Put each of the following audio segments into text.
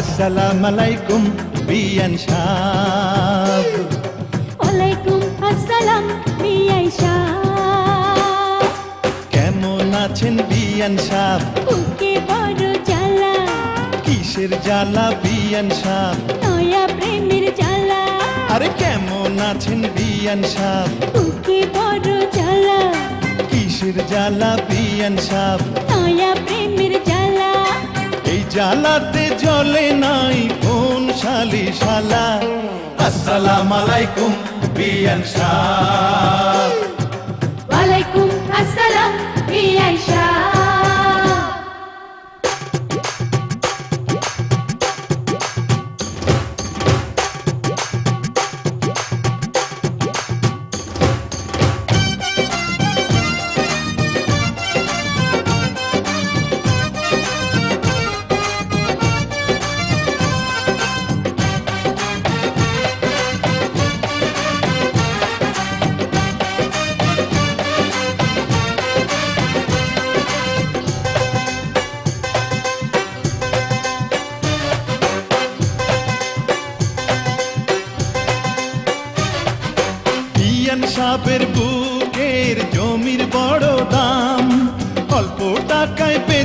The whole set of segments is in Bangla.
আসসালাম আলাইকুম বিয়ান সাহ। ওয়ালাইকুম আসসালাম বিআই সাহ। কেমন আছেন বিয়ান সাহ? বুকে বড় জ্বালা। কিসের জ্বালা বিয়ান সাহ? নয়া প্রেমের জ্বালা। আরে কেমন আছেন বিয়ান সাহ? বুকে বড় জ্বালা। কিসের জ্বালা বিয়ান সাহ? নয়া প্রেমের জ্বালাতে জলে নাই কোন শালি শালা আসসালাম আলাইকুম বিয়ান শাহ। আসসালাম বিয়ান সাহ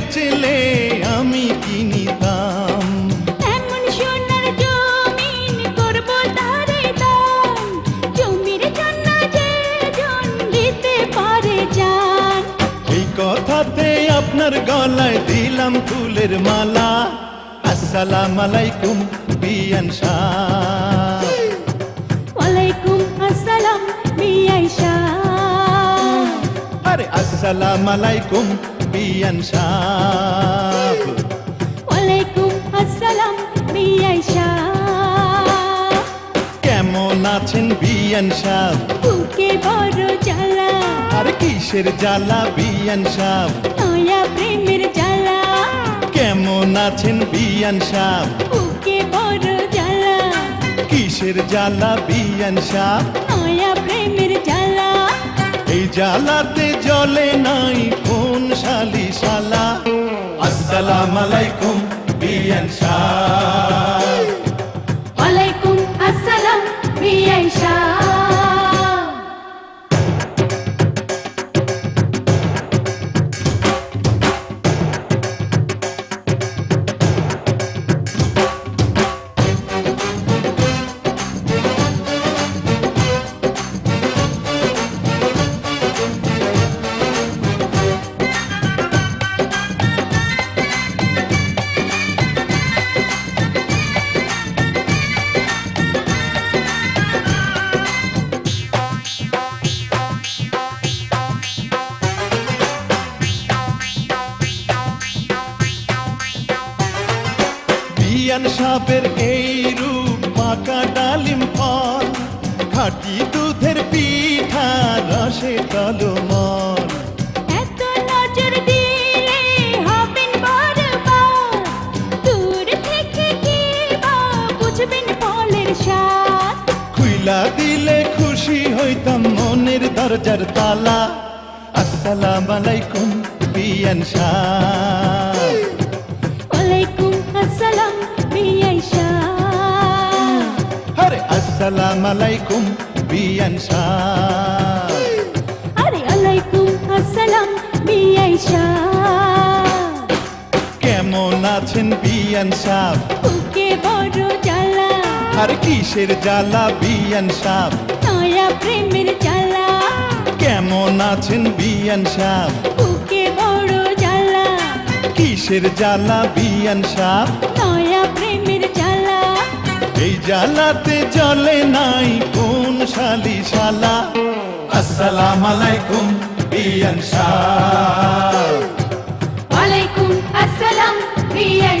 বেচলে আমি কিনিতাম এমন সোনার জমিন করব তারে দান। জমির জন্য যে জন দিতে পারে জান। এই কথাতে আপনার গলায় দিলাম ফুলের মালা। আসসালাম আলাইকুম বিয়ান ওয়ালাইকুম আসসালাম বিআই সাহ আরে আসসালাম আলাইকুম বিয়ান সাহ ওয়ালাইকুম আসসালাম বিআই সাহ কেমন আছেন বিয়ান সাহ বুকে বড় জ্বালা। আর কিসের জ্বালা বিয়ান সাহ নয়া প্রেমের জ্বালা। কেমন আছেন বিয়ান সাহ বুকে বড় জ্বালা। কিসের জ্বালা বিয়ান সাহ নয়া প্রেমের জ্বালা। এই জ্বালাতে জ্বলে নাই আসসালাম আলাইকুম বিয়ান সাপের এই রূপ পাকা ডালিম ফল খাটি দুধের পিঠা রসে তলমল। খুইলা দিলে খুশি হইতাম মনের দরজার তালা। আসসালাম আলাইকুম বিয়ান সাহ। আসসালাম আলাইকুম বিয়ান সাহ আরে আলাইকুম আসসালাম বিআই সাহ কেমন আছেন বিয়ান সাহ বুকে বড় জ্বালা। আর কিসের জ্বালা বিয়ান সাহ নয়া প্রেমের জ্বালা। কেমন আছেন বিয়ান সাহ বুকে বড় জ্বালা। কিসের জ্বালা বিয়ান সাহ নয়া প্রেমের জ্বালাতে জলে নাই কোন শালি শালা আসসালাম আলাইকুম বিয়ান শাহ। আলাইকুম আসসালাম বিআই